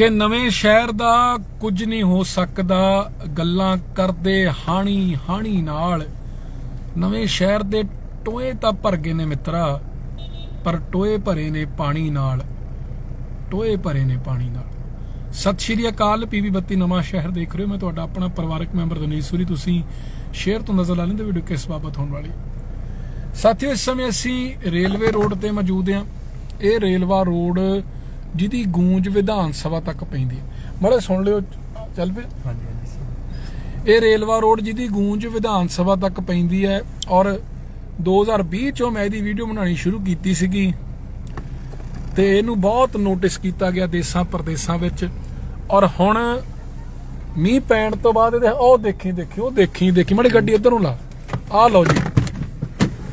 ਕਿ ਨਵੇਂ ਸ਼ਹਿਰ ਦਾ ਕੁਝ ਨਹੀਂ ਹੋ ਸਕਦਾ, ਗੱਲਾਂ ਕਰਦੇ ਹਾਣੀ ਹਾਣੀ ਨਾਲ। ਨਵੇਂ ਸ਼ਹਿਰ ਦੇ ਟੋਏ ਤਾਂ ਭਰ ਗਏ ਨੇ ਮਿੱਤਰਾ, ਪਰ ਟੋਏ ਭਰੇ ਨੇ ਪਾਣੀ ਨਾਲ। ਟੋਏ ਭਰੇ ਨੇ ਪਾਣੀ ਨਾਲ। ਸਤਿ ਸ਼੍ਰੀ ਅਕਾਲ ਪੀਵੀ ਬੱਤੀ ਨਵਾਂ ਸ਼ਹਿਰ ਦੇਖ ਰਹੇ ਹੋ। ਮੈਂ ਤੁਹਾਡਾ ਆਪਣਾ ਪਰਿਵਾਰਕ ਮੈਂਬਰ ਦਨੀਸ਼ ਸੂਰੀ। ਤੁਸੀਂ ਸ਼ੇਅਰ ਤੋਂ ਨਜ਼ਰ ਲਾ ਲੈਂਦੇ ਵੀਡੀਓ ਕਿਸ ਬਾਬਤ ਹੋਣ ਵਾਲੀ। ਸਾਥੀਓ, ਇਸ ਸਮੇਂ ਅਸੀਂ ਰੇਲਵੇ ਰੋਡ ਤੇ ਮੌਜੂਦ ਹਾਂ। ਇਹ ਰੇਲਵਾ ਰੋਡ ਜਿਹਦੀ ਗੂੰਜ ਵਿਧਾਨ ਸਭਾ ਤੱਕ ਪੈਂਦੀ ਹੈ। ਮੜੇ ਸੁਣ ਲਿਓ ਚੱਲ ਪਏ ਹਾਂਜੀ ਹਾਂਜੀ ਸਰ। ਇਹ ਰੇਲਵਾ ਰੋਡ ਜਿਹਦੀ ਗੂੰਜ ਵਿਧਾਨ ਸਭਾ ਤੱਕ ਪੈਂਦੀ ਹੈ ਔਰ 2020 ਚੋਂ ਮੈਂ ਇਹਦੀ ਵੀਡੀਓ ਬਣਾਉਣੀ ਸ਼ੁਰੂ ਕੀਤੀ ਸੀਗੀ ਤੇ ਇਹਨੂੰ ਬਹੁਤ ਨੋਟਿਸ ਕੀਤਾ ਗਿਆ ਦੇਸਾਂ ਪ੍ਰਦੇਸਾਂ ਵਿੱਚ। ਔਰ ਹੁਣ ਮੀਂਹ ਪੈਣ ਤੋਂ ਬਾਅਦ ਇਹਦੇ ਉਹ ਦੇਖੀ ਦੇਖੀ ਉਹ ਦੇਖੀ ਦੇਖੀ। ਮਾੜੀ ਗੱਡੀ ਇੱਧਰ ਨੂੰ ਲਾ। ਆਹ ਲਓ ਜੀ।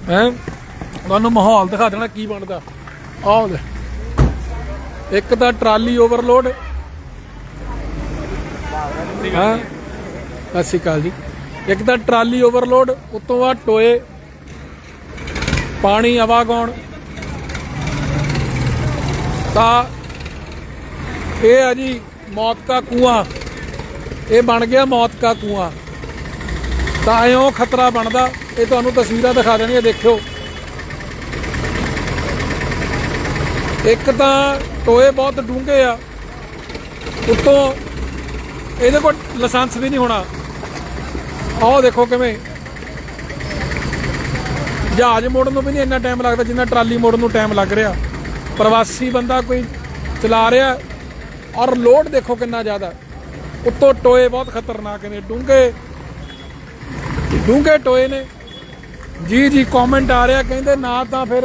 ਹੈ? ਤੁਹਾਨੂੰ ਮਾਹੌਲ ਦਿਖਾ ਦੇਣਾ ਕੀ ਬਣਦਾ। ਆਹ ਇੱਕ ਤਾਂ ਟਰਾਲੀ ਓਵਰਲੋਡ। ਹਾਂ। ਸਤਿ ਸ਼੍ਰੀ ਅਕਾਲ ਜੀ। ਇੱਕ ਤਾਂ ਟਰਾਲੀ ਓਵਰਲੋਡ, ਉਤੋਂ ਬਾਅਦ ਟੋਏ, ਪਾਣੀ ਆਵਾਗੌਣ ਤਾਂ ਇਹ ਆ ਜੀ ਮੌਤ ਕਾ ਕੂਆ। ਇਹ ਬਣ ਗਿਆ ਮੌਤ ਕਾ ਕੂਆ। ਤਾਂ ਐਂ ਖਤਰਾ ਬਣਦਾ। ਇਹ ਤੁਹਾਨੂੰ ਤਸਵੀਰਾਂ ਦਿਖਾ ਦੇਣੀਆਂ, ਦੇਖਿਓ। ਇੱਕ ਤਾਂ ਟੋਏ ਬਹੁਤ ਡੂੰਘੇ ਆ। ਉੱਤੋਂ ਇਹਦੇ ਕੋਲ ਲਾਇਸੈਂਸ ਵੀ ਨਹੀਂ ਹੋਣਾ। ਆਹ ਦੇਖੋ ਕਿਵੇਂ। ਜਹਾਜ਼ ਮੋੜਨ ਨੂੰ ਵੀ ਨਹੀਂ ਇੰਨਾ ਟਾਈਮ ਲੱਗਦਾ ਜਿੰਨਾ ਟਰਾਲੀ ਮੋੜਨ ਨੂੰ ਟਾਈਮ ਲੱਗ ਰਿਹਾ। ਪ੍ਰਵਾਸੀ ਬੰਦਾ ਕੋਈ ਚਲਾ ਰਿਹਾ ਔਰ ਲੋਡ ਦੇਖੋ ਕਿੰਨਾ ਜ਼ਿਆਦਾ। ਉੱਤੋਂ ਟੋਏ ਬਹੁਤ ਖਤਰਨਾਕ ਨੇ, ਡੂੰਘੇ। ਡੂੰਘੇ ਟੋਏ ਨੇ। ਜੀ ਜੀ ਕਮੈਂਟ ਆ ਰਿਹਾ, ਕਹਿੰਦੇ ਨਾ ਤਾਂ ਫਿਰ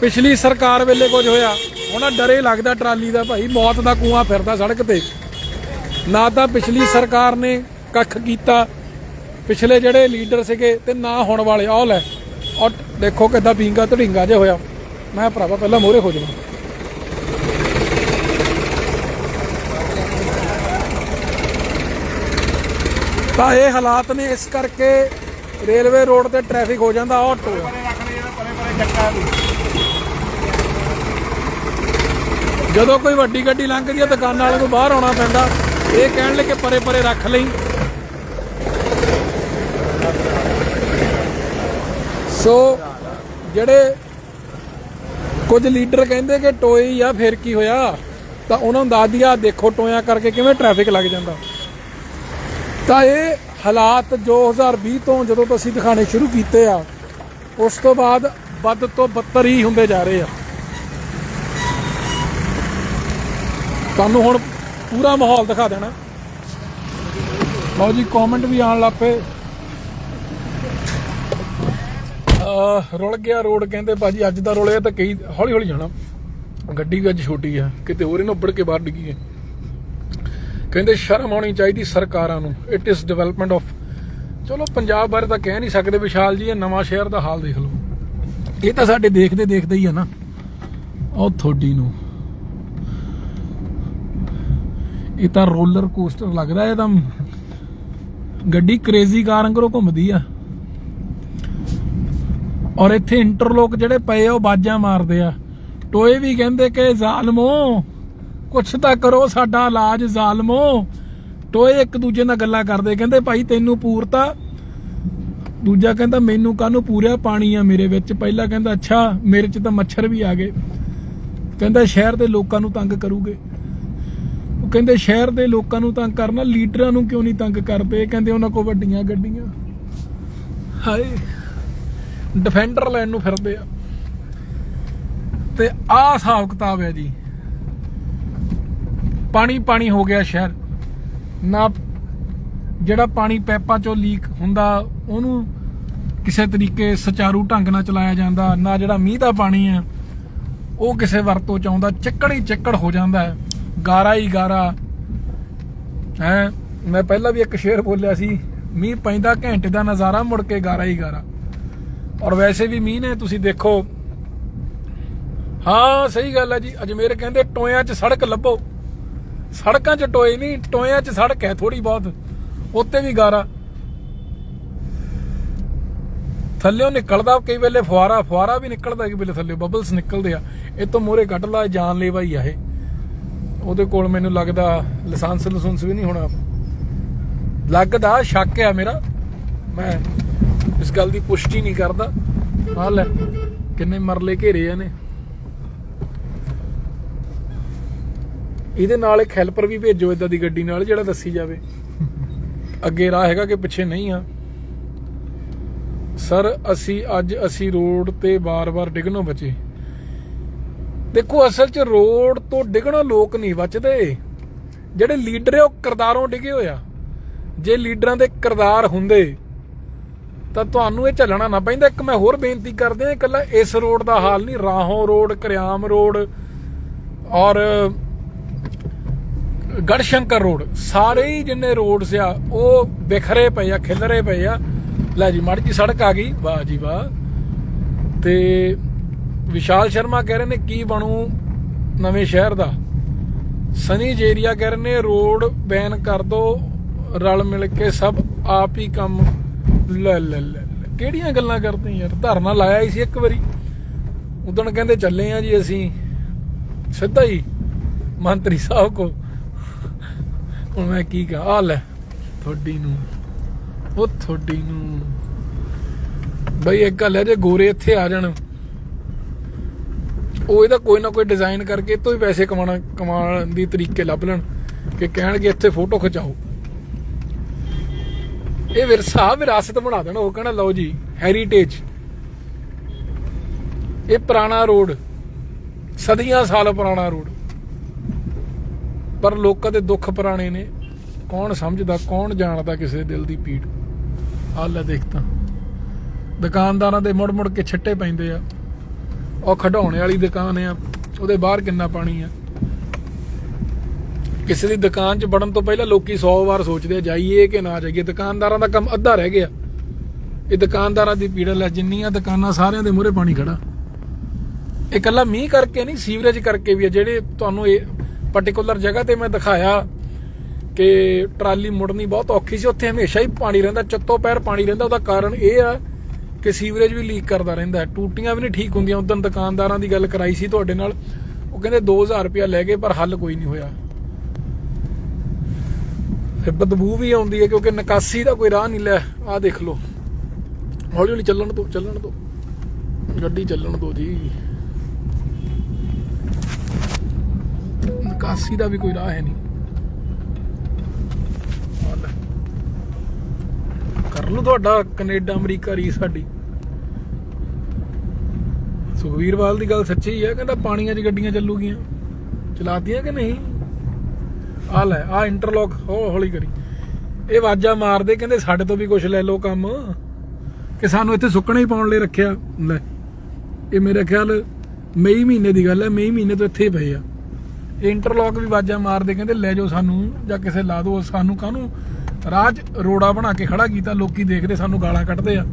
ਪਿਛਲੀ ਸਰਕਾਰ ਵੇਲੇ ਕੁਝ ਹੋਇਆ, ਉਹਨਾਂ ਡਰੇ ਲੱਗਦਾ ਟਰਾਲੀ ਦਾ ਭਾਈ, ਮੌਤ ਦਾ ਕੂਆ ਫਿਰਦਾ ਸੜਕ ਤੇ। ਨਾ ਤਾਂ ਪਿਛਲੀ ਸਰਕਾਰ ਨੇ ਕੱਖ ਕੀਤਾ, ਪਿਛਲੇ ਜਿਹੜੇ ਲੀਡਰ ਸੀਗੇ ਤੇ ਨਾ ਹੁਣ ਵਾਲੇ, ਆਹ ਲੈ। ਔਰ ਦੇਖੋ ਕਿੱਦਾਂ ਪੀਂਗਾ ਧੜਿੰਗਾ ਜਿਹਾ ਹੋਇਆ। ਮੈਂ ਭਰਾਵਾ, ਪਹਿਲਾਂ ਮੋਹਰੇ ਹੋ ਜਾਵਾਂ ਤਾਂ ਇਹ ਹਾਲਾਤ ਨੇ, ਇਸ ਕਰਕੇ ਰੇਲਵੇ ਰੋਡ ਤੇ ਟ੍ਰੈਫਿਕ ਹੋ ਜਾਂਦਾ ਆਟੋ ਜਦੋਂ ਕੋਈ ਵੱਡੀ ਗੱਡੀ ਲੰਘਦੀ ਹੈ ਦੁਕਾਨਾਂ ਵਾਲੇ ਨੂੰ ਬਾਹਰ ਆਉਣਾ ਪੈਂਦਾ। ਇਹ ਕਹਿਣ ਲਈ ਕਿ ਪਰੇ ਪਰੇ ਰੱਖ ਲਈ। ਸੋ, ਜਿਹੜੇ ਕੁਝ ਲੀਡਰ ਕਹਿੰਦੇ ਕਿ ਟੋਏ ਆ, ਫਿਰ ਕੀ ਹੋਇਆ? ਤਾਂ ਉਹਨਾਂ ਨੂੰ ਦੱਸ ਦਿਆ ਦੇਖੋ ਟੋਇਆ ਕਰਕੇ ਕਿਵੇਂ ਟ੍ਰੈਫਿਕ ਲੱਗ ਜਾਂਦਾ। ਤਾਂ ਇਹ ਹਾਲਾਤ 2020 ਤੋਂ ਜਦੋਂ ਤੋਂ ਅਸੀਂ ਦਿਖਾਣੇ ਸ਼ੁਰੂ ਕੀਤੇ ਆ, ਉਸ ਤੋਂ ਬਾਅਦ ਵੱਧ ਤੋਂ ਬੱਤਰ ਹੀ ਹੁੰਦੇ ਜਾ ਰਹੇ ਆ। ਤੁਹਾਨੂੰ ਹੁਣ ਪੂਰਾ ਮਾਹੌਲ ਦਿਖਾ ਦੇਣਾ। ਲਓ ਜੀ ਕਮੈਂਟ ਵੀ ਆਉਣ ਲੱਪੇ ਰੁਲ ਗਿਆ ਰੋਡ, ਕਹਿੰਦੇ ਭਾਜੀ ਅੱਜ ਦਾ ਰੁਲਿਆ ਤਾਂ ਕਈ ਹੌਲੀ ਹੌਲੀ ਜਾਣਾ। ਗੱਡੀ ਵੀ ਅੱਜ ਛੋਟੀ ਆ, ਕਿਤੇ ਹੋਰ ਇਹਨੂੰ ਉੱਪੜ ਕੇ ਬਾਹਰ ਡਿੱਗੀ ਹੈ ਕਹਿੰਦੇ ਸ਼ਰਮ ਆਉਣੀ ਚਾਹੀਦੀ ਸਰਕਾਰਾਂ ਨੂੰ। ਇਟ ਇਜ਼ ਡਿਵੈਲਪਮੈਂਟ ਆਫ ਚਲੋ, ਪੰਜਾਬ ਬਾਰੇ ਤਾਂ ਕਹਿ ਨਹੀਂ ਸਕਦੇ ਵਿਸ਼ਾਲ ਜੀ, ਇਹ ਨਵਾਂ ਸ਼ਹਿਰ ਦਾ ਹਾਲ ਦੇਖ ਲਓ। ਇਹ ਤਾਂ ਸਾਡੇ ਦੇਖਦੇ ਦੇਖਦੇ ਹੀ ਆ ਨਾ। ਉਹ ਥੋੜੀ ਨੂੰ। ਇਹ ਤਾਂ ਰੋਲਰ ਕੋਸਟਰ ਲੱਗਦਾ ਇਹ ਤਾਂ। ਗੱਡੀ ਕ੍ਰੇਜ਼ੀ ਕਾਰ ਵਾਂਗਰੋਂ ਘੁੰਮਦੀ ਆ। ਔਰ ਇੱਥੇ ਇੰਟਰਲੋਕ ਜਿਹੜੇ ਪਏ ਆ, ਉਹ ਬਾਜਾਂ ਮਾਰਦੇ ਆ। ਟੋਏ ਵੀ ਕਹਿੰਦੇ ਕਿ ਜ਼ਾਲਮੋ, ਕੁਛ ਤਾਂ ਕਰੋ, ਸਾਡਾ ਇਲਾਜ ਜ਼ਾਲਮੋ। ਟੋਏ ਇੱਕ ਦੂਜੇ ਨਾਲ ਗੱਲਾਂ ਕਰਦੇ, ਕਹਿੰਦੇ ਭਾਈ ਤੈਨੂੰ ਪੂਰਤਾ। ਦੂਜਾ ਕਹਿੰਦਾ ਮੈਨੂੰ ਕਾਹਨੂੰ ਪੂਰਿਆ ਪਾਣੀ ਆ ਮੇਰੇ ਵਿੱਚ? ਪਹਿਲਾ ਕਹਿੰਦਾ, ਅੱਛਾ, ਮੇਰੇ 'ਚ ਤਾਂ ਮੱਛਰ ਵੀ ਆ ਗਏ। ਕਹਿੰਦਾ ਸ਼ਹਿਰ ਦੇ ਲੋਕਾਂ ਨੂੰ ਤੰਗ ਕਰੂਗੇ। ਉਹ ਕਹਿੰਦੇ ਸ਼ਹਿਰ ਦੇ ਲੋਕਾਂ ਨੂੰ ਤੰਗ ਕਰਨਾ, ਲੀਡਰਾਂ ਨੂੰ ਕਿਉਂ ਨਹੀਂ ਤੰਗ ਕਰਦੇ? ਕਹਿੰਦੇ ਉਹਨਾਂ ਕੋਲ ਵੱਡੀਆਂ ਗੱਡੀਆਂ। ਹਾਏ ਡਿਫੈਂਡਰ ਲੈਣ ਨੂੰ ਫਿਰਦੇ ਆ। ਤੇ ਆਹ ਹਿਸਾਬ ਕਿਤਾਬ ਹੈ ਜੀ। ਪਾਣੀ ਪਾਣੀ ਹੋ ਗਿਆ ਸ਼ਹਿਰ। ਨਾ ਜਿਹੜਾ ਪਾਣੀ ਪੈਪਾਂ ਚੋਂ ਲੀਕ ਹੁੰਦਾ, ਉਹਨੂੰ ਕਿਸੇ ਤਰੀਕੇ ਸੁਚਾਰੂ ਢੰਗ ਨਾਲ ਚਲਾਇਆ ਜਾਂਦਾ, ਨਾ ਜਿਹੜਾ ਮੀਂਹ ਦਾ ਪਾਣੀ ਹੈ, ਉਹ ਕਿਸੇ ਵਰਤੋਂ ਚ ਆਉਂਦਾ, ਚੱਕੜ ਹੀ ਚੱਕੜ ਹੋ ਜਾਂਦਾ ਹੈ। ਗਾਰਾ ਹੀ ਗਾਰਾ। ਹੈ, ਮੈਂ ਪਹਿਲਾਂ ਵੀ ਇੱਕ ਸ਼ੇਰ ਬੋਲਿਆ ਸੀ, ਮੀਂਹ ਪੈਂਦਾ ਘੰਟੇ ਦਾ ਨਜ਼ਾਰਾ ਮੁੜ ਕੇ ਗਾਰਾ ਹੀ ਗਾਰਾ। ਔਰ ਵੈਸੇ ਵੀ ਮੀਂਹ ਨੇ, ਤੁਸੀਂ ਦੇਖੋ। ਹਾਂ, ਸਹੀ ਗੱਲ ਹੈ ਜੀ, ਅਜਮੇਰ ਕਹਿੰਦੇ ਟੋਇਆਂ 'ਚ ਸੜਕ ਲੱਭੋ। ਸੜਕਾਂ 'ਚ ਟੋਏ ਨਹੀਂ, ਟੋਇਆਂ 'ਚ ਸੜਕ ਹੈ ਥੋੜੀ ਬਹੁਤ। ਉੱਤੇ ਵੀ ਗਾਰਾ। ਥੱਲਿਓਂ ਨਿਕਲਦਾ ਕਈ ਵੇਲੇ ਫੁਆਰਾ ਫੁਆਰਾ ਵੀ ਨਿਕਲਦਾ ਕਈ ਵੇਲੇ ਥੱਲੇ, ਬਬਲਸ ਨਿਕਲਦੇ ਆ। ਇਹ ਤੋਂ ਮੋਰੇ ਕੱਢ ਲਾ ਜਾਨ ਲੈਵਾ ਹੀ ਆ ਇਹ। ਉਹਦੇ ਕੋਲ ਮੈਨੂੰ ਲੱਗਦਾ ਲਾਇਸੈਂਸ ਲਾਇਸੈਂਸ ਵੀ ਨਹੀਂ ਹੋਣਾ। ਲੱਗਦਾ, ਸ਼ੱਕ ਆ ਮੇਰਾ। ਮੈਂ ਇਸ ਗੱਲ ਦੀ ਪੁਸ਼ਟੀ ਨਹੀਂ ਕਰਦਾ। ਆ ਲੈ, ਕਿੰਨੇ ਮਰਲੇ ਘੇਰੇ ਆ ਨੇ ਇਹਦੇ ਨਾਲ ਇੱਕ ਹੈਲਪਰ ਵੀ ਭੇਜੋ ਇਦਾਂ ਦੀ ਗੱਡੀ ਨਾਲ, ਜਿਹੜਾ ਦੱਸੀ ਜਾਵੇ। ਅੱਗੇ ਰਾਹ ਹੈਗਾ ਕਿ ਪਿੱਛੇ ਨਹੀਂ ਆ। ਸਰ, ਅਸੀਂ ਅੱਜ, ਅਸੀਂ ਰੋਡ ਤੇ ਬਾਰ-ਬਾਰ ਡਿੱਗਣੋਂ ਬਚੇ। ਦੇਖੋ, ਅਸਲ 'ਚ ਰੋਡ ਤੋਂ ਡਿੱਗਣਾ ਲੋਕ ਨਹੀਂ ਬਚਦੇ। ਜਿਹੜੇ ਲੀਡਰ ਉਹ ਕਿਰਦਾਰੋਂ ਡਿੱਗੇ ਹੋਇਆ ਜੇ ਲੀਡਰਾਂ ਦੇ ਕਿਰਦਾਰ ਹੁੰਦੇ, ਤਾਂ ਤੁਹਾਨੂੰ ਇਹ ਝੱਲਣਾ ਨਾ ਪੈਂਦਾ। ਇੱਕ ਮੈਂ ਹੋਰ ਬੇਨਤੀ ਕਰਦੇ ਆ ਇਕੱਲਾ ਇਸ ਰੋਡ ਦਾ ਹਾਲ ਨਹੀਂ, ਰਾਹੋਂ ਰੋਡ, ਕਰਿਆਮ ਰੋਡ ਔਰ ਗੜਸ਼ੰਕਰ ਰੋਡ। ਸਾਰੇ ਹੀ ਜਿੰਨੇ ਰੋਡਸ ਆ, ਉਹ ਵਿਖਰੇ ਪਏ ਆ, ਖਿਲਰੇ ਪਏ ਆ। ਲੈ ਜੀ, ਮਾੜੀ ਜੀ ਸੜਕ ਆ ਗਈ। ਵਾਹ ਜੀ ਵਾਹ। ਤੇ ਵਿਸ਼ਾਲ ਸ਼ਰਮਾ ਕਹਿ ਰਹੇ ਨੇ ਕੀ ਬਣੂ ਨਵੇਂ ਸ਼ਹਿਰ ਦਾ। ਸਨੀ ਜੇਰੀਆ ਕਹਿ ਰਹੇ ਨੇ ਰੋਡ ਬੈਨ ਕਰ ਦੋ, ਰਲ ਮਿਲ ਕੇ ਸਭ ਆਪ ਹੀ ਕੰਮ। ਲੈ ਲੈ ਲੈ ਲੈ। ਕਿਹੜੀਆਂ ਗੱਲਾਂ ਕਰਦੇ ਯਾਰ? ਧਰਨਾ ਲਾਇਆ ਹੀ ਸੀ ਇੱਕ ਵਾਰੀ। ਉਦੋਂ ਕਹਿੰਦੇ ਚੱਲੇ ਆ ਜੀ ਅਸੀਂ। ਸਿੱਧਾ ਹੀ ਮੰਤਰੀ ਸਾਹਿਬ ਕੋ ਹੁਣ ਮੈਂ ਕੀ ਕਹਾਂ? ਆ ਲੈ, ਤੁਹਾਡੀ ਨੂੰ। ਉਹ ਤੁਹਾਡੀ ਨੂੰ। ਬਈ ਇੱਕ ਗੱਲ ਹੈ, ਜੇ ਗੋਰੇ ਇੱਥੇ ਆ ਜਾਣ ਉਹ ਇਹਦਾ ਕੋਈ ਨਾ ਕੋਈ ਡਿਜ਼ਾਈਨ ਕਰਕੇ ਇਹ ਤੋਂ ਹੀ ਪੈਸੇ ਕਮਾਉਣਾ, ਕਮਾਉਣ ਦੀ ਤਰੀਕੇ ਲੱਭ ਲੈਣ ਕਿ ਕਹਿਣਗੇ ਇੱਥੇ ਫੋਟੋ ਖਿਚਾਓ। ਇਹ ਵਿਰਸਾ ਵਿਰਾਸਤ ਬਣਾ ਦੇਣਾ, ਉਹ ਕਹਿਣਾ ਲਓ ਜੀ ਹੈਰੀਟੇਜ ਇਹ ਪੁਰਾਣਾ ਰੋਡ, ਸਦੀਆਂ ਸਾਲ ਪੁਰਾਣਾ ਰੋਡ। ਪਰ ਲੋਕਾਂ ਦੇ ਦੁੱਖ ਪੁਰਾਣੇ ਨੇ। ਕੌਣ ਸਮਝਦਾ, ਕੌਣ ਜਾਣਦਾ ਕਿਸੇ ਦਿਲ ਦੀ ਪੀੜ? ਆਹ ਲੈ ਦੇਖ ਤਾਂ। ਦੁਕਾਨਦਾਰਾਂ ਦੇ ਮੁੜ ਮੁੜ ਕੇ ਛੱਟੇ ਪੈਂਦੇ ਆ। ਉਹ ਖਡਾਉਣੇ ਵਾਲੀ ਦੁਕਾਨ ਆ, ਉਹਦੇ ਬਾਹਰ ਕਿੰਨਾ ਪਾਣੀ ਆ। ਕਿਸੇ ਦੀ ਦੁਕਾਨ 'ਚ ਵੜਨ ਤੋਂ ਪਹਿਲਾਂ ਲੋਕੀ 100 ਵਾਰ ਸੋਚਦੇ ਆ, ਜਾਈਏ ਕਿ ਨਾ ਜਾਈਏ। ਦੁਕਾਨਦਾਰਾਂ ਦਾ ਕੰਮ ਅੱਧਾ ਰਹਿ ਗਿਆ। ਇਹ ਦੁਕਾਨਦਾਰਾਂ ਦੀ ਪੀੜ ਲੈ ਜਿੰਨੀਆਂ ਦੁਕਾਨਾਂ ਸਾਰਿਆਂ ਦੇ ਮੂਹਰੇ ਪਾਣੀ ਖੜਾ। ਇਹ ਇਕੱਲਾ ਮੀਂਹ ਕਰਕੇ ਨਹੀਂ, ਸੀਵਰੇਜ ਕਰਕੇ ਵੀ ਆ, ਜਿਹੜੇ ਤੁਹਾਨੂੰ ਇਹ ਪਾਰਟਿਕੂਲਰ ਜਗ੍ਹਾ ਤੇ ਮੈਂ ਦਿਖਾਇਆ ਕਿ ਟਰਾਲੀ ਮੁੜਨੀ ਬਹੁਤ ਔਖੀ ਸੀ, ਉੱਥੇ ਹਮੇਸ਼ਾ ਹੀ ਪਾਣੀ ਰਹਿੰਦਾ ਚੱਤੋ ਪੈਰ ਪਾਣੀ ਰਹਿੰਦਾ, ਉਹਦਾ ਕਾਰਨ ਇਹ ਆ ਕਿ ਸੀਵਰੇਜ ਵੀ ਲੀਕ ਕਰਦਾ ਰਹਿੰਦਾ ਟੂਟੀਆਂ ਵੀ ਨਹੀਂ ਠੀਕ ਹੁੰਦੀਆਂ। ਉਦੋਂ ਦੁਕਾਨਦਾਰਾਂ ਦੀ ਗੱਲ ਕਰਾਈ ਸੀ ਤੁਹਾਡੇ ਨਾਲ। ਉਹ ਕਹਿੰਦੇ 2000 ਰੁਪਇਆ ਲੈ ਗਏ, ਪਰ ਹੱਲ ਕੋਈ ਨਹੀਂ ਹੋਇਆ। ਫਿਰ ਬਦਬੂ ਵੀ ਆਉਂਦੀ ਹੈ, ਕਿਉਂਕਿ ਨਿਕਾਸੀ ਦਾ ਕੋਈ ਰਾਹ ਨਹੀਂ ਲੈ। ਆਹ ਦੇਖ ਲਓ। ਹੌਲੀ ਹੌਲੀ ਚੱਲਣ ਤੋਂ ਚੱਲਣ ਤੋਂ ਗੱਡੀ ਚੱਲਣ ਦੋ ਜੀ। ਨਿਕਾਸੀ ਦਾ ਵੀ ਕੋਈ ਰਾਹ ਹੈ ਨਹੀਂ। ਆਹ ਕਰ ਲਓ ਤੁਹਾਡਾ, ਕੈਨੇਡਾ, ਅਮਰੀਕਾ, ਰੀ ਸਾਡੀ। ਸੁਖਵੀਰਵਾਲ ਦੀ ਗੱਲ ਸੱਚੀ ਹੈ ਕਹਿੰਦਾ ਪਾਣੀਆਂ 'ਚ ਗੱਡੀਆਂ ਚੱਲੂਗੀਆਂ। ਚਲਾਤੀਆਂ ਕਿ ਨਹੀਂ? ਆ ਲੈ ਆ ਇੰਟਰਲੌਕ ਹੌਲੀ ਕਰੀ। ਇਹ ਆਵਾਜ਼ਾਂ ਮਾਰਦੇ ਕਹਿੰਦੇ ਸਾਡੇ ਤੋਂ ਵੀ ਕੁਝ ਲੈ ਲਓ ਕੰਮ, ਕਿ ਸਾਨੂੰ ਇੱਥੇ ਸੁੱਕਣੇ ਹੀ ਪਾਉਣ ਲਈ ਰੱਖਿਆ। ਲੈ, ਇਹ ਮੇਰੇ ਖਿਆਲ ਮਈ ਮਹੀਨੇ ਦੀ ਗੱਲ ਹੈ ਮਈ ਮਹੀਨੇ ਤੋਂ ਇੱਥੇ ਹੀ ਪਏ ਆ। ਇਹ ਇੰਟਰਲੌਕ ਵੀ ਆਵਾਜ਼ਾਂ ਮਾਰਦੇ ਕਹਿੰਦੇ ਲੈ ਜਾਓ ਸਾਨੂੰ, ਜਾਂ ਕਿਸੇ ਲਾ ਦਿਓ, ਸਾਨੂੰ ਕਾਹਨੂੰ? ਰਾਜ ਰੋੜਾ ਬਣਾ ਕੇ ਖੜਾ ਕੀਤਾ, ਲੋਕੀ ਦੇਖਦੇ ਸਾਨੂੰ ਗਾਲਾਂ ਕੱਢਦੇ ਆ।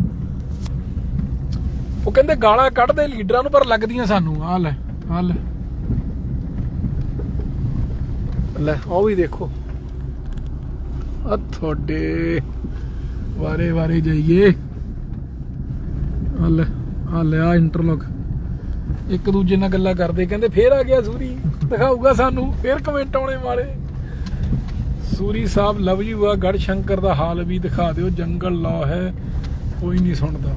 ਉਹ ਕਹਿੰਦੇ ਗਾਲਾਂ ਕੱਢਦੇ, ਲੀਡਰਾਂ ਨੂੰ ਪਰ ਲੱਗਦੀਆਂ ਸਾਨੂੰ। ਆ ਲੈ ਆ ਲੈ। ਲੈ, ਉਹ ਵੀ ਦੇਖੋ। ਆ ਤੁਹਾਡੇ ਵਾਰੇ ਵਾਰੇ ਜਾਈਏ। ਆ ਲੈ ਆ ਲੈ ਆ ਇੰਟਰਲੌਕ ਇੱਕ ਦੂਜੇ ਨਾਲ ਗੱਲਾਂ ਕਰਦੇ, ਕਹਿੰਦੇ ਫੇਰ ਆ ਗਿਆ ਸੂਰੀ, ਦਿਖਾਊਗਾ ਸਾਨੂੰ, ਫੇਰ ਕਮੈਂਟ ਆਉਣੇ ਵਾਲੇ। ਸੂਰੀ ਸਾਹਿਬ, ਲਵ ਯੂ ਆ ਗੜ ਸ਼ੰਕਰ ਦਾ ਹਾਲ ਵੀ ਦਿਖਾ ਦਿਓ, ਜੰਗਲ ਲਾ ਹੈ, ਕੋਈ ਨਹੀਂ ਸੁਣਦਾ।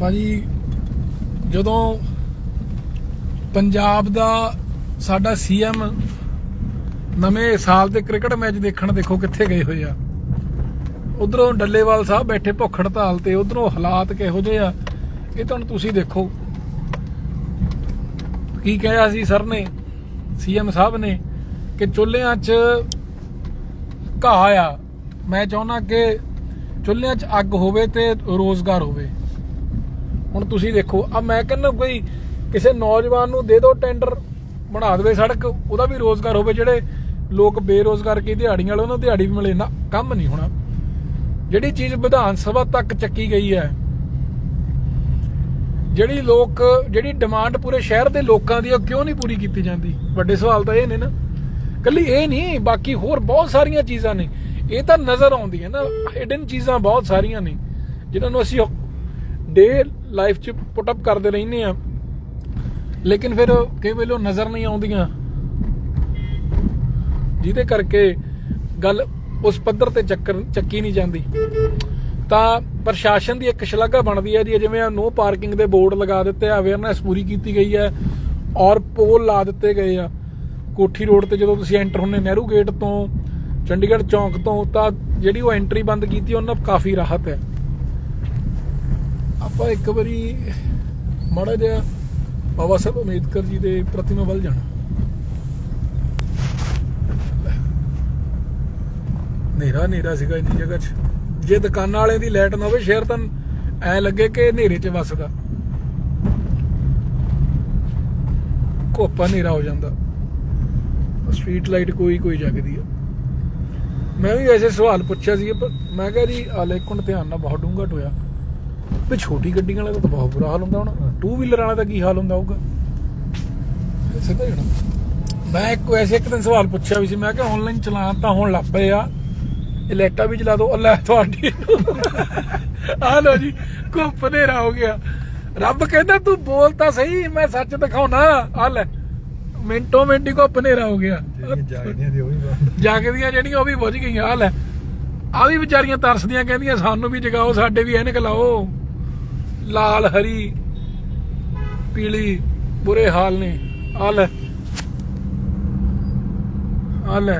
ਭਾਜੀ, ਜਦੋਂ ਪੰਜਾਬ ਦਾ ਸਾਡਾ ਸੀਐਮ ਨਵੇਂ ਸਾਲ ਦੇ ਕ੍ਰਿਕਟ ਮੈਚ ਦੇਖਣ ਦੇਖੋ ਕਿੱਥੇ ਗਏ ਹੋਏ ਆ। ਉਧਰੋਂ ਡੱਲੇਵਾਲ ਸਾਹਿਬ ਬੈਠੇ ਭੁੱਖ ਹੜਤਾਲ ਤੇ, ਉਧਰੋਂ ਹਾਲਾਤ ਕਿਹੋ ਜਿਹੇ ਆ, ਇਹ ਤੁਹਾਨੂੰ ਤੁਸੀਂ ਦੇਖੋ। ਕੀ ਕਿਹਾ ਸੀ ਸਰ ਨੇ ਸੀਐਮ ਸਾਹਿਬ ਨੇ, ਕਿ ਚੁੱਲ੍ਹਿਆਂ 'ਚ ਘਾਹ ਆ। ਮੈਂ ਚਾਹੁੰਦਾ ਕਿ ਚੁੱਲ੍ਹਿਆਂ 'ਚ ਅੱਗ ਹੋਵੇ ਤੇ ਰੋਜ਼ਗਾਰ ਹੋਵੇ। ਹੁਣ ਤੁਸੀਂ ਦੇਖੋ ਆ ਮੈਂ ਕਹਿੰਦਾ ਕੋਈ ਕਿਸੇ ਨੌਜਵਾਨ ਨੂੰ ਦੇ ਦਿਓ ਟੈਂਡਰ ਬਣਾ ਦੇਵੇ ਸੜਕ, ਉਹਦਾ ਵੀ ਰੋਜ਼ਗਾਰ ਹੋਵੇ ਜਿਹੜੇ ਲੋਕ ਬੇਰੋਜ਼ਗਾਰ ਕੀ ਦਿਹਾੜੀਆਂ ਵਾਲੇ, ਉਹਨਾਂ ਦਿਹਾੜੀ ਵੀ ਮਿਲੇ। ਨਾ, ਕੰਮ ਨਹੀਂ ਹੋਣਾ। ਜਿਹੜੀ ਚੀਜ਼ ਵਿਧਾਨ ਸਭਾ ਤੱਕ ਚੱਕੀ ਗਈ ਹੈ, ਜਿਹੜੀ ਲੋਕ, ਜਿਹੜੀ ਡਿਮਾਂਡ ਪੂਰੇ ਸ਼ਹਿਰ ਦੇ ਲੋਕਾਂ ਦੀ ਉਹ ਕਿਉਂ ਨਹੀਂ ਪੂਰੀ ਕੀਤੀ ਜਾਂਦੀ? ਵੱਡੇ ਸਵਾਲ ਤਾਂ ਇਹ ਨੇ ਨਾ। ਕੱਲੀ ਇਹ ਨਹੀਂ, ਬਾਕੀ ਹੋਰ ਬਹੁਤ ਸਾਰੀਆਂ ਚੀਜ਼ਾਂ ਨੇ। ਇਹ ਤਾਂ ਨਜ਼ਰ ਆਉਂਦੀਆਂ ਨਾ, ਹਿਡਨ ਚੀਜ਼ਾਂ ਬਹੁਤ ਸਾਰੀਆਂ ਨੇ, ਜਿਨ੍ਹਾਂ ਨੂੰ ਅਸੀਂ ਡੇ ਲਾਈਫ 'ਚ ਪੁੱਟ ਅਪ ਕਰਦੇ ਰਹਿੰਦੇ ਆ। ਲੇਕਿਨ ਫਿਰ ਕਈ ਵੇਲੇ ਉਹ ਨਜ਼ਰ ਨਹੀਂ ਆਉਂਦੀਆਂ। ਜਿਹਦੇ ਕਰਕੇ ਗੱਲ ਉਸ ਪੱਧਰ ਤੇ ਚੱਕਰ ਚੱਕੀ ਨਹੀਂ ਜਾਂਦੀ। ਤਾਂ ਪ੍ਰਸ਼ਾਸਨ ਦੀ ਇੱਕ ਸ਼ਲਾਘਾ ਬਣਦੀ ਹੈ ਜੀ ਜਿਵੇਂ ਨੋ ਪਾਰਕਿੰਗ ਦੇ ਬੋਰਡ ਲਗਾ ਦਿੱਤੇ ਆ ਅਵੇਅਰਨੈਸ ਪੂਰੀ ਕੀਤੀ ਗਈ ਹੈ ਔਰ ਪੋਲ ਲਾ ਦਿੱਤੇ ਗਏ ਆ। ਕੋਠੀ ਰੋਡ ਤੇ ਜਦੋਂ ਤੁਸੀਂ ਐਂਟਰ ਹੁੰਨੇ ਨਹਿਰੂ ਗੇਟ ਤੋਂ, ਚੰਡੀਗੜ੍ਹ ਚੌਂਕ ਤੋਂ, ਤਾਂ ਜਿਹੜੀ ਉਹ ਐਂਟਰੀ ਬੰਦ ਕੀਤੀ, ਉਹਨਾਂ ਕਾਫੀ ਰਾਹਤ ਹੈ। ਆਪਾਂ ਇੱਕ ਵਾਰੀ ਮਾੜਾ ਜਿਹਾ ਬਾਬਾ ਸਾਹਿਬ ਅੰਬੇਦਕਰ ਜੀ ਦੇ ਪ੍ਰਤਿਮਾ ਵੱਲ ਜਾਣਾ। ਨੇਰਾ ਨੇਰਾ ਸੀਗਾ ਇੰਨੀ ਜਗ੍ਹਾ 'ਚ। ਜੇ ਦੁਕਾਨਾਂ ਵਾਲਿਆਂ ਦੀ ਲਾਈਟ ਨਾ ਹੋਵੇ, ਸ਼ਹਿਰ ਤਾਂ ਐ ਲੱਗੇ ਕਿ ਹਨੇਰੇ 'ਚ ਵੱਸਦਾ। ਕੋਪਾ ਹਨੇਰਾ ਹੋ ਜਾਂਦਾ। ਸਟਰੀਟ ਲਾਈਟ ਕੋਈ ਕੋਈ ਜਗਦੀ ਆ। ਮੈਂ ਵੀ ਐਸੇ ਸਵਾਲ ਪੁੱਛਿਆ ਸੀ ਮੈਂ ਕਿਹਾ ਜੀ ਆ ਲੇਕਣ ਧਿਆਨ ਨਾਲ ਬਹੁਤ ਡੂੰਘਾ ਟੋਇਆ। ਵੀ ਛੋਟੀ ਗੱਡੀਆਂ ਵਾਲਾ ਤਾਂ ਬਹੁਤ ਬੁਰਾ ਹਾਲ ਹੁੰਦਾ ਹੁਣ। ਟੂ ਵੀਲਰ ਵਾਲਾ ਦਾ ਕੀ ਹਾਲ ਹੁੰਦਾ ਹੋਊਗਾ? ਸਿੱਧਾ ਹੀ ਹੋਣਾ। ਮੈਂ ਇੱਕ ਐਸੇ ਇੱਕ ਦਿਨ ਸਵਾਲ ਪੁੱਛਿਆ ਵੀ ਸੀ ਮੈਂ ਕਿਹਾ ਆਨਲਾਈਨ ਚਲਾਨ ਤਾਂ ਹੁਣ ਲੱਗ ਪਏ ਆ। ਲਾਈਟਾਂ ਵੀ ਚਲਾ ਦੋ ਅੱਲਾ ਤੁਹਾਡੀ ਆ ਲੋ ਜੀ ਘੁੱਪ ਹਨੇਰਾ ਹੋ ਗਿਆ। ਰੱਬ ਕਹਿੰਦਾ ਤੂੰ ਬੋਲ ਤਾਂ ਸਹੀ ਮੈਂ ਸੱਚ ਦਿਖਾਉਣਾ। ਆ ਲੈ ਮਿੰਟੋ ਮਿੰਟੀ ਘੁੱਪ ਹਨੇਰਾ ਹੋ ਗਿਆ। ਜਾਗਦੀਆਂ ਦੀ ਜਿਹੜੀਆਂ ਉਹ ਵੀ ਬੁੱਝ ਗਈਆਂ। ਆ ਲੈ ਆ ਵੀ ਵਿਚਾਰੀਆਂ ਤਰਸਦੀਆਂ ਕਹਿੰਦੀਆਂ ਸਾਨੂੰ ਵੀ ਜਗਾਓ ਸਾਡੇ ਵੀ ਐਨਕ ਲਾਓ। ਲਾਲ, ਹਰੀ, ਪੀਲੀ, ਬੁਰੇ ਹਾਲ ਨੇ। ਆ ਲੈ। ਆ ਲੈ।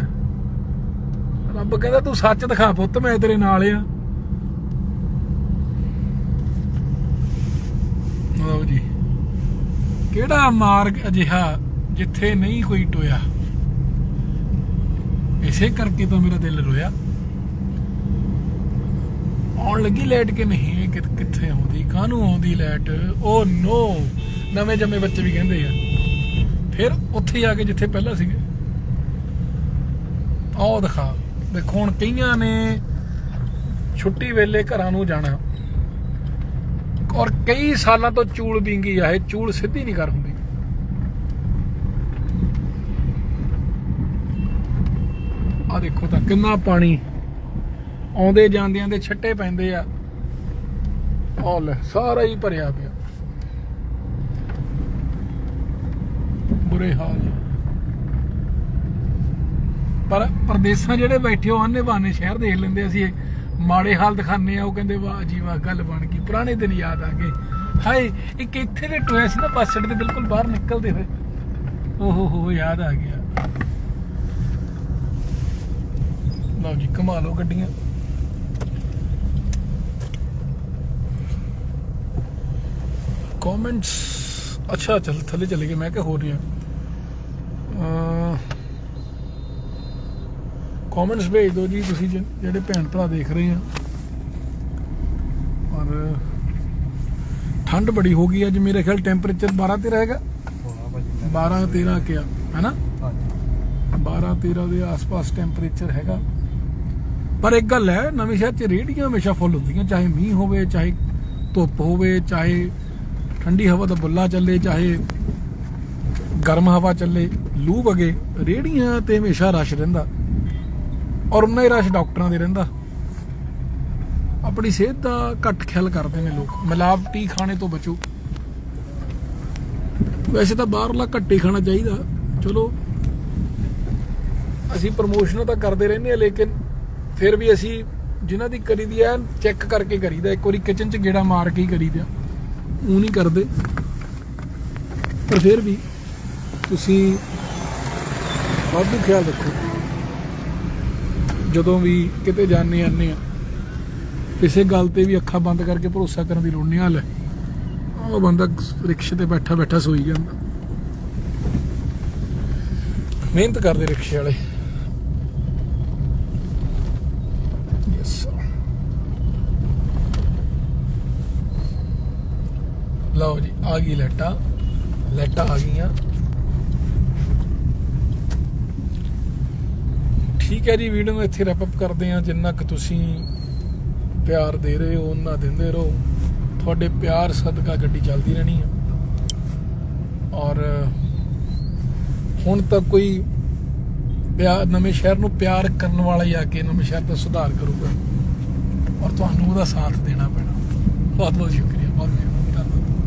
ਰੱਬ ਕਹਿੰਦਾ ਤੂੰ ਸੱਚ ਦਿਖਾ ਪੁੱਤ, ਮੈਂ ਤੇਰੇ ਨਾਲ ਆ। ਲਓ ਜੀ। ਕਿਹੜਾ ਮਾਰਗ ਅਜਿਹਾ ਜਿੱਥੇ ਨਹੀਂ ਕੋਈ ਟੋਇਆ? ਇਸੇ ਕਰਕੇ ਤਾਂ ਮੇਰਾ ਦਿਲ ਰੋਇਆ। ਆਉਣ ਲੱਗੀ ਲਾਈਟ ਕਿ ਨਹੀਂ? ਕਿੱਥੇ ਆਉਂਦੀ? ਕਾਹਨੂੰ ਆਉਂਦੀ ਲਾਈਟ ਓ ਨੋ ਨਵੇਂ ਜੰਮੇ ਬੱਚੇ ਵੀ ਕਹਿੰਦੇ ਆ। ਫਿਰ ਉੱਥੇ ਆ ਕੇ ਜਿੱਥੇ ਪਹਿਲਾਂ ਸੀਗੇ। ਆਹ ਦਿਖਾ। ਦੇਖੋ, ਹੁਣ ਕਈਆਂ ਨੇ ਛੁੱਟੀ ਵੇਲੇ ਘਰਾਂ ਨੂੰ ਜਾਣਾ। ਔਰ ਕਈ ਸਾਲਾਂ ਤੋਂ ਚੂਲ ਬਿੰਗੀ ਆ, ਇਹ ਚੂਲ ਸਿੱਧੀ ਨਹੀਂ ਕਰ ਹੁੰਦੀ। ਆ ਦੇਖੋ ਤਾਂ ਕਿੰਨਾ ਪਾਣੀ ਆਉਂਦੇ ਜਾਂਦਿਆਂ ਦੇ ਛੱਟੇ ਪੈਂਦੇ ਆ। ਆਹ ਲੈ, ਸਾਰਾ ਹੀ ਭਰਿਆ ਪਿਆ। ਬੁਰੇ ਹਾਲ ਪਰ ਪਰਦੇਸਾਂ ਜਿਹੜੇ ਬੈਠੇ ਹੋ ਆਨੇ ਬਾਨੇ ਸ਼ਹਿਰ ਦੇਖ ਲੈਂਦੇ ਅਸੀਂ। ਮਾੜੇ ਹਾਲ ਦਿਖਾਉਂਦੇ ਆ, ਉਹ ਕਹਿੰਦੇ, ਵਾਹ ਜੀ, ਵਾਹ, ਗੱਲ ਬਣ ਗਈ। ਪੁਰਾਣੇ ਦਿਨ ਯਾਦ ਆ ਗਏ। ਹਾਏ, ਇੱਕ ਇੱਥੇ ਦੇ ਟੋਇਆ ਸੀ ਨਾ ਬੱਸ ਅੱਡੇ ਦੇ ਬਿਲਕੁਲ ਬਾਹਰ ਨਿਕਲਦੇ ਹੋਏ। ਓਹੋ ਹੋ, ਯਾਦ ਆ ਗਿਆ। ਲਓ ਜੀ ਕਮਾ ਗੱਡੀਆਂ। ਕਮੈਂਟਸ ਅੱਛਾ, ਚੱਲ, ਥੱਲੇ ਚਲੇ ਗਏ, ਮੈਂ ਕਿ ਹੋ ਰਿਹਾ ਕਮੈਂਟਸ ਭੇਜ ਦਿਓ ਜੀ, ਤੁਸੀਂ ਜਿਹੜੇ ਭੈਣ ਭਰਾ ਦੇਖ ਰਹੇ ਆ। ਔਰ ਠੰਡ ਬੜੀ ਹੋ ਗਈ ਅੱਜ ਮੇਰੇ ਖਿਆਲ ਟੈਂਪਰੇਚਰ 12 ਤੇ ਰਹੇਗਾ ਹੋਣਾ ਭਾਜੀ 12 13 ਕਿਆ ਹੈਨਾ? 12 13 ਦੇ ਆਸ-ਪਾਸ ਟੈਂਪਰੇਚਰ ਹੈਗਾ। ਪਰ ਇੱਕ ਗੱਲ ਹੈ, ਨਵੇਂ ਸ਼ਹਿਰ 'ਚ ਰੇਹੜੀਆਂ ਹਮੇਸ਼ਾ ਫੁੱਲ ਹੁੰਦੀਆਂ, ਚਾਹੇ ਮੀਂਹ ਹੋਵੇ, ਚਾਹੇ ਧੁੱਪ ਹੋਵੇ, ਚਾਹੇ ਠੰਡੀ ਹਵਾ ਦਾ ਬੁੱਲਾ ਚੱਲੇ, ਚਾਹੇ ਗਰਮ ਹਵਾ ਚੱਲੇ, ਲੂ ਵਗੇ, ਰੇਹੜੀਆਂ ਤੇ ਹਮੇਸ਼ਾ ਰਸ਼ ਰਹਿੰਦਾ। ਔਰ ਉਨਾ ਹੀ ਰਸ਼ ਡਾਕਟਰਾਂ ਦੇ ਰਹਿੰਦਾ। ਆਪਣੀ ਸਿਹਤ ਦਾ ਘੱਟ ਖਿਆਲ ਕਰਦੇ ਨੇ ਲੋਕ। ਮਿਲਾਵਟੀ ਖਾਣੇ ਤੋਂ ਬਚੋ। ਵੈਸੇ ਤਾਂ ਬਾਹਰਲਾ ਘੱਟ ਹੀ ਖਾਣਾ ਚਾਹੀਦਾ। ਚਲੋ, ਅਸੀਂ ਪ੍ਰਮੋਸ਼ਨ ਤਾਂ ਕਰਦੇ ਰਹਿੰਦੇ ਆ ਲੇਕਿਨ ਫਿਰ ਵੀ ਅਸੀਂ ਜਿਨ੍ਹਾਂ ਦੀ ਕਰੀਦੀ ਐ ਚੈੱਕ ਕਰਕੇ ਕਰੀਦਾ। ਇੱਕ ਵਾਰੀ ਕਿਚਨ 'ਚ ਗੇੜਾ ਮਾਰ ਕੇ ਹੀ ਕਰੀਦਾ। ਉਹ ਨਹੀਂ ਕਰਦੇ। ਪਰ ਫਿਰ ਵੀ ਤੁਸੀਂ ਵਾਧੂ ਖਿਆਲ ਰੱਖੋ। ਜਦੋਂ ਵੀ ਕਿਤੇ ਜਾਂਦੇ ਆਨੇ ਆ, ਕਿਸੇ ਗੱਲ ਤੇ ਵੀ ਅੱਖਾਂ ਬੰਦ ਕਰਕੇ ਭਰੋਸਾ ਕਰਨ ਦੀ ਲੋੜ ਨਹੀਂ ਹਾਲ ਹੈ ਉਹ ਬੰਦਾ ਰਿਕਸ਼ੇ ਤੇ ਬੈਠਾ ਬੈਠਾ ਸੋਈ ਜਾਂਦਾ। ਮਿਹਨਤ ਕਰਦੇ ਰਿਕਸ਼ੇ ਵਾਲੇ ਯੈਸ ਲਓ ਜੀ ਆ ਗਈ ਲੈਟਾ ਲੈਟਾ ਆ ਗਈਆਂ। ਠੀਕ ਹੈ ਜੀ, ਵੀਡੀਓ ਨੂੰ ਇੱਥੇ ਰੈਪ ਅਪ ਕਰਦੇ ਆ ਜਿੰਨਾ ਕਿ ਤੁਸੀਂ ਪਿਆਰ ਦੇ ਰਹੇ ਹੋ ਉਹਨਾਂ ਦਿੰਦੇ ਰਹੋ। ਤੁਹਾਡੇ ਪਿਆਰ ਸਦਕਾ ਗੱਡੀ ਚੱਲਦੀ ਰਹਿਣੀ ਹੈ। ਔਰ, ਹੁਣ ਤੱਕ ਕੋਈ ਪਿਆਰ ਨਵੇਂ ਸ਼ਹਿਰ ਨੂੰ ਪਿਆਰ ਕਰਨ ਵਾਲਾ ਹੀ ਆ ਕੇ ਨਵੇਂ ਸ਼ਹਿਰ ਦਾ ਸੁਧਾਰ ਕਰੂਗਾ। ਔਰ ਤੁਹਾਨੂੰ ਉਹਦਾ ਸਾਥ ਦੇਣਾ ਪੈਣਾ। ਬਹੁਤ ਬਹੁਤ ਸ਼ੁਕਰੀਆ।